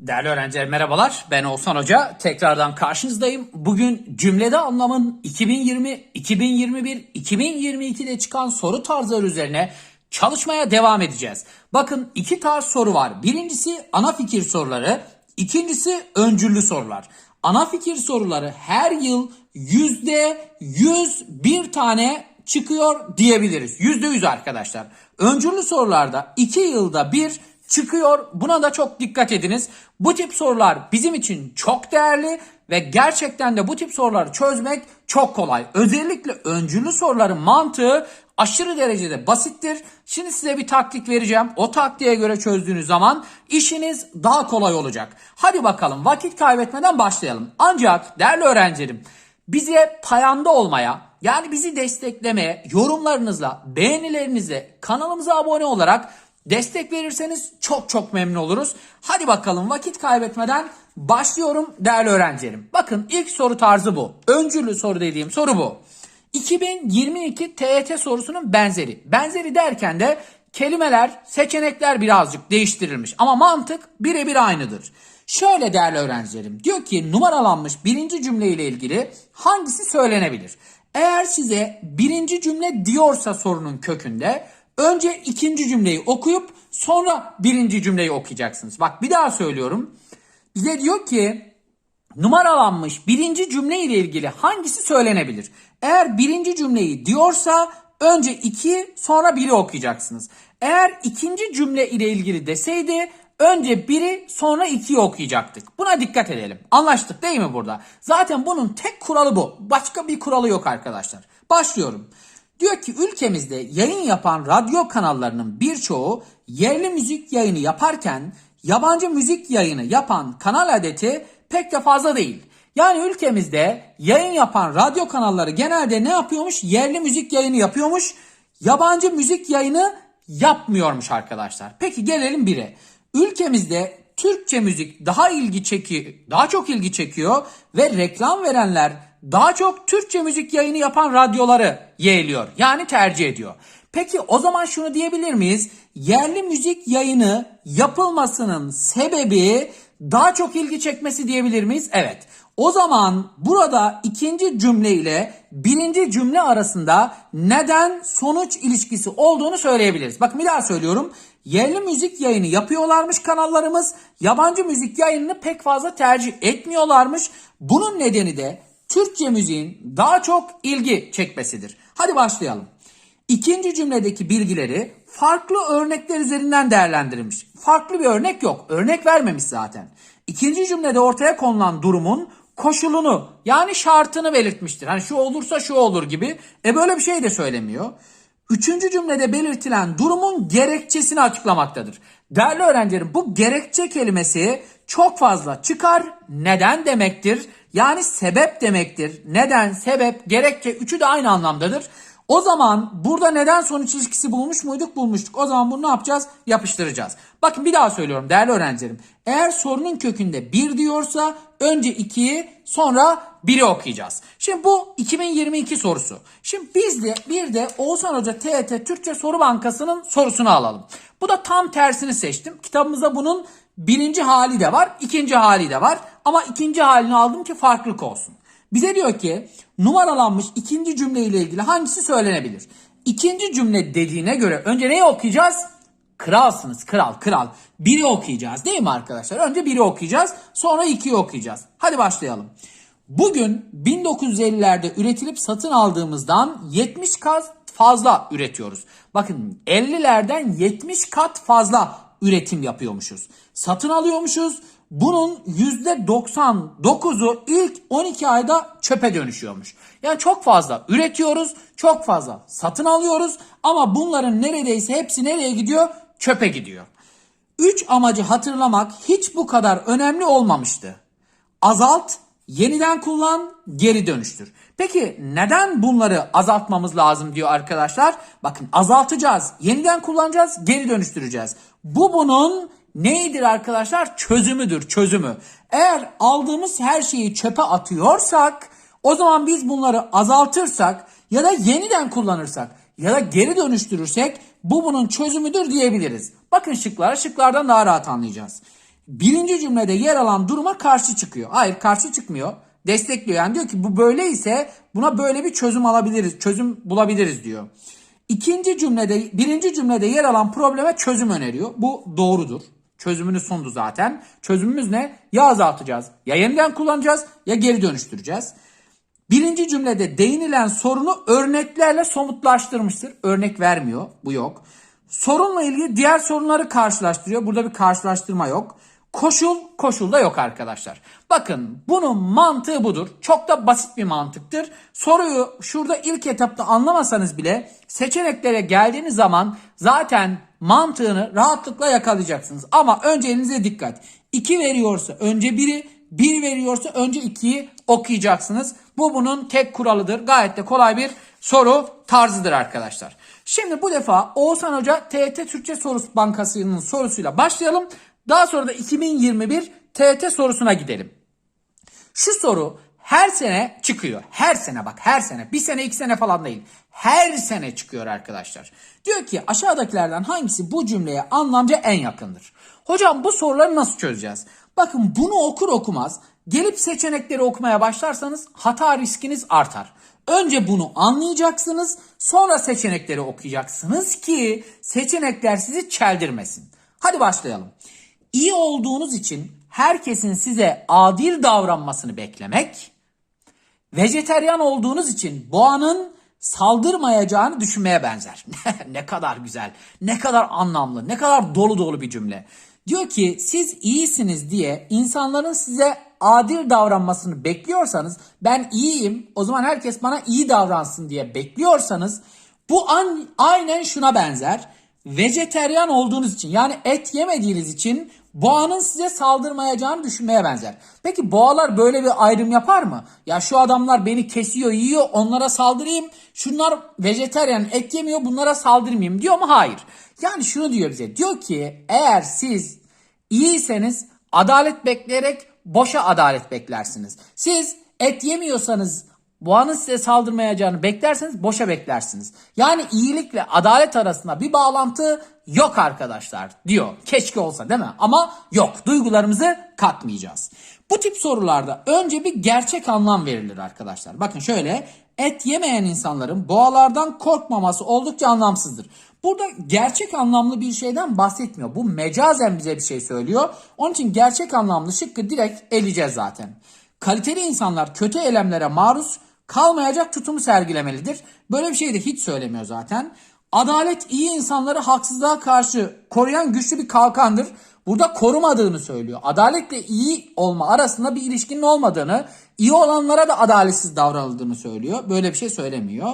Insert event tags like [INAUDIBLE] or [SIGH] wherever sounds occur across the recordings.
Değerli öğrenciler merhabalar. Ben Oğuzhan Hoca. Tekrardan karşınızdayım. Bugün cümlede anlamın 2020, 2021, 2022'de çıkan soru tarzları üzerine çalışmaya devam edeceğiz. Bakın iki tarz soru var. Birincisi ana fikir soruları, ikincisi öncüllü sorular. Ana fikir soruları her yıl yüzde yüz bir tane çıkıyor diyebiliriz. Yüzde yüz arkadaşlar. Öncüllü sorularda iki yılda bir çıkıyor. Buna da çok dikkat ediniz. Bu tip sorular bizim için çok değerli ve gerçekten de bu tip soruları çözmek çok kolay. Özellikle öncüllü soruların mantığı aşırı derecede basittir. Şimdi size bir taktik vereceğim. O taktiğe göre çözdüğünüz zaman işiniz daha kolay olacak. Hadi bakalım vakit kaybetmeden başlayalım. Ancak değerli öğrencilerim bize payanda olmaya yani bizi desteklemeye yorumlarınızla, beğenilerinizle kanalımıza abone olarak destek verirseniz çok çok memnun oluruz. Hadi bakalım vakit kaybetmeden başlıyorum değerli öğrencilerim. Bakın ilk soru tarzı bu. Öncüllü soru dediğim soru bu. 2022 TET sorusunun benzeri. Benzeri derken de kelimeler, seçenekler birazcık değiştirilmiş ama mantık birebir aynıdır. Şöyle değerli öğrencilerim diyor ki numaralanmış birinci cümle ile ilgili hangisi söylenebilir? Eğer size birinci cümle diyorsa sorunun kökünde önce ikinci cümleyi okuyup sonra birinci cümleyi okuyacaksınız. Bak bir daha söylüyorum. Bize diyor ki numaralanmış birinci cümle ile ilgili hangisi söylenebilir? Eğer birinci cümleyi diyorsa önce iki sonra biri okuyacaksınız. Eğer ikinci cümle ile ilgili deseydi önce biri sonra ikiyi okuyacaktık. Buna dikkat edelim. Anlaştık değil mi burada? Zaten bunun tek kuralı bu. Başka bir kuralı yok arkadaşlar. Başlıyorum. Diyor ki ülkemizde yayın yapan radyo kanallarının birçoğu yerli müzik yayını yaparken yabancı müzik yayını yapan kanal adeti pek de fazla değil. Yani ülkemizde yayın yapan radyo kanalları genelde ne yapıyormuş? Yerli müzik yayını yapıyormuş. Yabancı müzik yayını yapmıyormuş arkadaşlar. Peki gelelim bire. Ülkemizde Türkçe müzik daha ilgi çekiyor, daha çok ilgi çekiyor ve reklam verenler daha çok Türkçe müzik yayını yapan radyoları yeğliyor. Yani tercih ediyor. Peki o zaman şunu diyebilir miyiz? Yerli müzik yayını yapılmasının sebebi daha çok ilgi çekmesi diyebilir miyiz? Evet. O zaman burada ikinci cümle ile birinci cümle arasında neden sonuç ilişkisi olduğunu söyleyebiliriz. Bakın bir daha söylüyorum. Yerli müzik yayını yapıyorlarmış kanallarımız. Yabancı müzik yayınını pek fazla tercih etmiyorlarmış. Bunun nedeni de Türkçe müziğin daha çok ilgi çekmesidir. Hadi başlayalım. İkinci cümledeki bilgileri farklı örnekler üzerinden değerlendirilmiş. Farklı bir örnek yok. Örnek vermemiş zaten. İkinci cümlede ortaya konulan durumun koşulunu yani şartını belirtmiştir. Hani şu olursa şu olur gibi. E böyle bir şey de söylemiyor. Üçüncü cümlede belirtilen durumun gerekçesini açıklamaktadır. Değerli öğrencilerim bu gerekçe kelimesi çok fazla çıkar. Neden demektir? Yani sebep demektir. Neden, sebep, gerekçe üçü de aynı anlamdadır. O zaman burada neden sonuç ilişkisi bulmuş muyduk? Bulmuştuk. O zaman bunu ne yapacağız? Yapıştıracağız. Bakın bir daha söylüyorum değerli öğrencilerim. Eğer sorunun kökünde 1 diyorsa önce 2'yi sonra 1'i okuyacağız. Şimdi bu 2022 sorusu. Şimdi biz de bir de Oğuzhan Hoca TET Türkçe Soru Bankası'nın sorusunu alalım. Bu da tam tersini seçtim. Kitabımızda bunun birinci hali de var, ikinci hali de var. Ama ikinci halini aldım ki farklılık olsun. Bize diyor ki numaralanmış ikinci cümle ile ilgili hangisi söylenebilir? İkinci cümle dediğine göre önce neyi okuyacağız? Kralsınız kral kral. Biri okuyacağız değil mi arkadaşlar? Önce biri okuyacağız sonra ikiyi okuyacağız. Hadi başlayalım. Bugün 1950'lerde üretilip satın aldığımızdan 70 kat fazla üretiyoruz. Bakın 50'lerden 70 kat fazla üretim yapıyormuşuz. Satın alıyormuşuz. Bunun %99'u ilk 12 ayda çöpe dönüşüyormuş. Yani çok fazla üretiyoruz, çok fazla satın alıyoruz ama bunların neredeyse hepsi nereye gidiyor? Çöpe gidiyor. Üç amacı hatırlamak hiç bu kadar önemli olmamıştı. Azalt, yeniden kullan, geri dönüştür. Peki neden bunları azaltmamız lazım diyor arkadaşlar? Bakın azaltacağız, yeniden kullanacağız, geri dönüştüreceğiz. Bu bunun neydir arkadaşlar? Çözümüdür, çözümü. Eğer aldığımız her şeyi çöpe atıyorsak o zaman biz bunları azaltırsak ya da yeniden kullanırsak ya da geri dönüştürürsek bu bunun çözümüdür diyebiliriz. Bakın şıklara, şıklardan daha rahat anlayacağız. birinci cümlede yer alan duruma karşı çıkıyor. Hayır karşı çıkmıyor. Destekliyor. Yani diyor ki bu böyle ise buna böyle bir çözüm alabiliriz. Çözüm bulabiliriz diyor. İkinci cümlede, birinci cümlede yer alan probleme çözüm öneriyor. Bu doğrudur. Çözümünü sundu zaten. Çözümümüz ne? Ya azaltacağız, ya yeniden kullanacağız, ya geri dönüştüreceğiz. Birinci cümlede değinilen sorunu örneklerle somutlaştırmıştır. Örnek vermiyor. Bu yok. Sorunla ilgili diğer sorunları karşılaştırıyor. Burada bir karşılaştırma yok. Koşul, koşul da yok arkadaşlar. Bakın bunun mantığı budur. Çok da basit bir mantıktır. Soruyu şurada ilk etapta anlamasanız bile seçeneklere geldiğiniz zaman zaten mantığını rahatlıkla yakalayacaksınız. Ama önce elinize dikkat. 2 veriyorsa önce 1'i, 1 veriyorsa önce 2'yi okuyacaksınız. Bu bunun tek kuralıdır. Gayet de kolay bir soru tarzıdır arkadaşlar. Şimdi bu defa Oğuzhan Hoca TET Türkçe Sorusu Bankası'nın sorusuyla başlayalım. Daha sonra da 2021 TET sorusuna gidelim. Şu soru her sene çıkıyor. Her sene bak her sene. Bir sene iki sene falan değil. Her sene çıkıyor arkadaşlar. Diyor ki aşağıdakilerden hangisi bu cümleye anlamca en yakındır? Hocam bu soruları nasıl çözeceğiz? Bakın bunu okur okumaz gelip seçenekleri okumaya başlarsanız hata riskiniz artar. Önce bunu anlayacaksınız sonra seçenekleri okuyacaksınız ki seçenekler sizi çeldirmesin. Hadi başlayalım. İyi olduğunuz için herkesin size adil davranmasını beklemek, vejeteryan olduğunuz için boğanın saldırmayacağını düşünmeye benzer. [LAUGHS] ne kadar güzel, ne kadar anlamlı, ne kadar dolu dolu bir cümle. Diyor ki siz iyisiniz diye insanların size adil davranmasını bekliyorsanız ben iyiyim o zaman herkes bana iyi davransın diye bekliyorsanız bu an, aynen şuna benzer. Vejeteryan olduğunuz için yani et yemediğiniz için boğanın size saldırmayacağını düşünmeye benzer. Peki boğalar böyle bir ayrım yapar mı? Ya şu adamlar beni kesiyor, yiyor, onlara saldırayım. Şunlar vejeteryan, et yemiyor, bunlara saldırmayayım diyor mu? Hayır. Yani şunu diyor bize. Diyor ki eğer siz iyiyseniz adalet bekleyerek boşa adalet beklersiniz. Siz et yemiyorsanız boğanın size saldırmayacağını beklerseniz boşa beklersiniz. Yani iyilikle adalet arasında bir bağlantı yok arkadaşlar diyor. Keşke olsa değil mi? Ama yok. Duygularımızı katmayacağız. Bu tip sorularda önce bir gerçek anlam verilir arkadaşlar. Bakın şöyle et yemeyen insanların boğalardan korkmaması oldukça anlamsızdır. Burada gerçek anlamlı bir şeyden bahsetmiyor. Bu mecazen bize bir şey söylüyor. Onun için gerçek anlamlı şıkkı direkt eleyeceğiz zaten. Kaliteli insanlar kötü eylemlere maruz kalmayacak tutumu sergilemelidir. Böyle bir şey de hiç söylemiyor zaten. Adalet iyi insanları haksızlığa karşı koruyan güçlü bir kalkandır. Burada korumadığını söylüyor. Adaletle iyi olma arasında bir ilişkinin olmadığını, iyi olanlara da adaletsiz davranıldığını söylüyor. Böyle bir şey söylemiyor.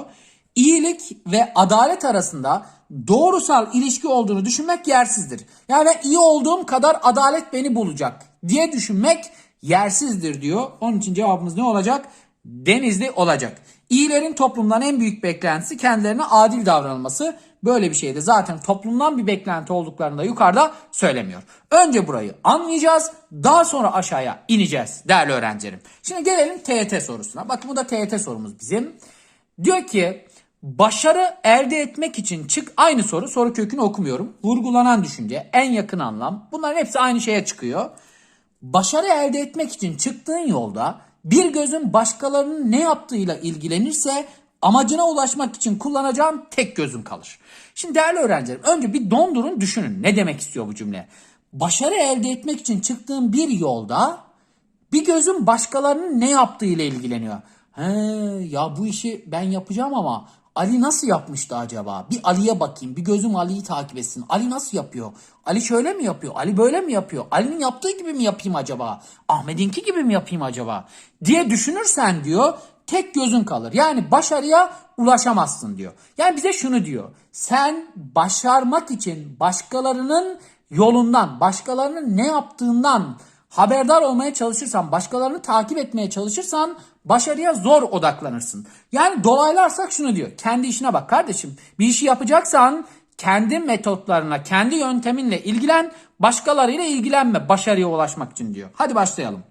İyilik ve adalet arasında doğrusal ilişki olduğunu düşünmek yersizdir. Yani ben iyi olduğum kadar adalet beni bulacak diye düşünmek yersizdir diyor. Onun için cevabımız ne olacak? Denizli olacak. İyilerin toplumdan en büyük beklentisi kendilerine adil davranılması. Böyle bir şeyde zaten toplumdan bir beklenti olduklarını da yukarıda söylemiyor. Önce burayı anlayacağız. Daha sonra aşağıya ineceğiz değerli öğrencilerim. Şimdi gelelim TET sorusuna. Bakın bu da TET sorumuz bizim. Diyor ki başarı elde etmek için çık aynı soru soru kökünü okumuyorum. Vurgulanan düşünce en yakın anlam bunların hepsi aynı şeye çıkıyor. Başarı elde etmek için çıktığın yolda bir gözün başkalarının ne yaptığıyla ilgilenirse amacına ulaşmak için kullanacağın tek gözün kalır. Şimdi değerli öğrencilerim önce bir dondurun düşünün ne demek istiyor bu cümle. Başarı elde etmek için çıktığın bir yolda bir gözün başkalarının ne yaptığıyla ilgileniyor. He, ya bu işi ben yapacağım ama Ali nasıl yapmıştı acaba? Bir Ali'ye bakayım. Bir gözüm Ali'yi takip etsin. Ali nasıl yapıyor? Ali şöyle mi yapıyor? Ali böyle mi yapıyor? Ali'nin yaptığı gibi mi yapayım acaba? Ahmet'inki gibi mi yapayım acaba? Diye düşünürsen diyor tek gözün kalır. Yani başarıya ulaşamazsın diyor. Yani bize şunu diyor. Sen başarmak için başkalarının yolundan, başkalarının ne yaptığından haberdar olmaya çalışırsan, başkalarını takip etmeye çalışırsan başarıya zor odaklanırsın. Yani dolaylarsak şunu diyor. Kendi işine bak kardeşim. Bir işi yapacaksan kendi metotlarına, kendi yönteminle ilgilen, başkalarıyla ilgilenme başarıya ulaşmak için diyor. Hadi başlayalım.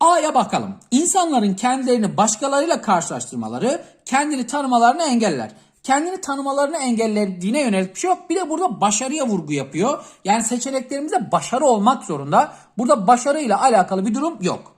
A'ya bakalım. İnsanların kendilerini başkalarıyla karşılaştırmaları kendini tanımalarını engeller. kendini tanımalarını engellediğine yönelik bir şey yok. Bir de burada başarıya vurgu yapıyor. Yani seçeneklerimizde başarı olmak zorunda. Burada başarıyla alakalı bir durum yok.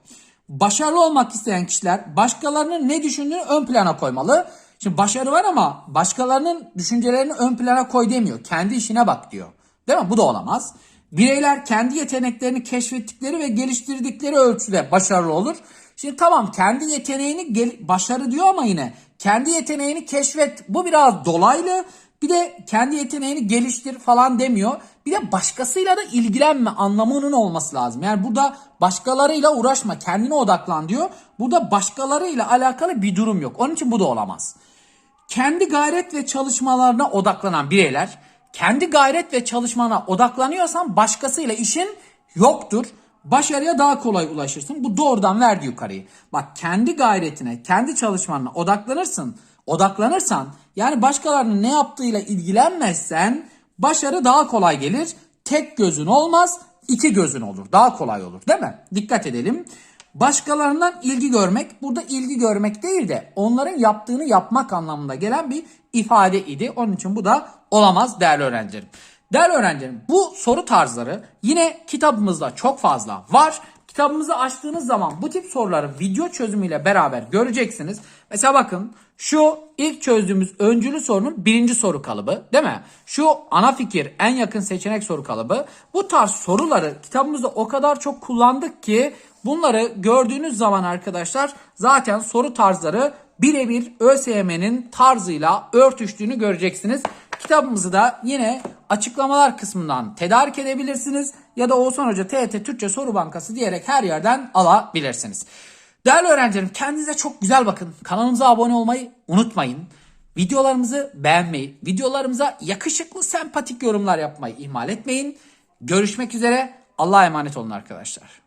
Başarılı olmak isteyen kişiler başkalarının ne düşündüğünü ön plana koymalı. Şimdi başarı var ama başkalarının düşüncelerini ön plana koy demiyor. Kendi işine bak diyor. Değil mi? Bu da olamaz. Bireyler kendi yeteneklerini keşfettikleri ve geliştirdikleri ölçüde başarılı olur. Şimdi tamam kendi yeteneğini başarı diyor ama yine kendi yeteneğini keşfet. Bu biraz dolaylı. Bir de kendi yeteneğini geliştir falan demiyor. Bir de başkasıyla da ilgilenme anlamının olması lazım. Yani burada başkalarıyla uğraşma, kendine odaklan diyor. Burada başkalarıyla alakalı bir durum yok. Onun için bu da olamaz. Kendi gayret ve çalışmalarına odaklanan bireyler, kendi gayret ve çalışmana odaklanıyorsan başkasıyla işin yoktur. Başarıya daha kolay ulaşırsın. Bu doğrudan verdi yukarıyı. Bak kendi gayretine, kendi çalışmanına odaklanırsın. Odaklanırsan yani başkalarının ne yaptığıyla ilgilenmezsen başarı daha kolay gelir. Tek gözün olmaz, iki gözün olur. Daha kolay olur değil mi? Dikkat edelim. Başkalarından ilgi görmek burada ilgi görmek değil de onların yaptığını yapmak anlamında gelen bir ifade idi. Onun için bu da olamaz değerli öğrencilerim. Değerli öğrencilerim bu soru tarzları yine kitabımızda çok fazla var. Kitabımızı açtığınız zaman bu tip soruları video çözümüyle beraber göreceksiniz. Mesela bakın şu ilk çözdüğümüz öncülü sorunun birinci soru kalıbı değil mi? Şu ana fikir en yakın seçenek soru kalıbı. Bu tarz soruları kitabımızda o kadar çok kullandık ki bunları gördüğünüz zaman arkadaşlar zaten soru tarzları birebir ÖSYM'nin tarzıyla örtüştüğünü göreceksiniz. Kitabımızı da yine açıklamalar kısmından tedarik edebilirsiniz ya da Oğuzhan Hoca TET Türkçe Soru Bankası diyerek her yerden alabilirsiniz. Değerli öğrencilerim kendinize çok güzel bakın. Kanalımıza abone olmayı unutmayın. Videolarımızı beğenmeyi, videolarımıza yakışıklı sempatik yorumlar yapmayı ihmal etmeyin. Görüşmek üzere. Allah'a emanet olun arkadaşlar.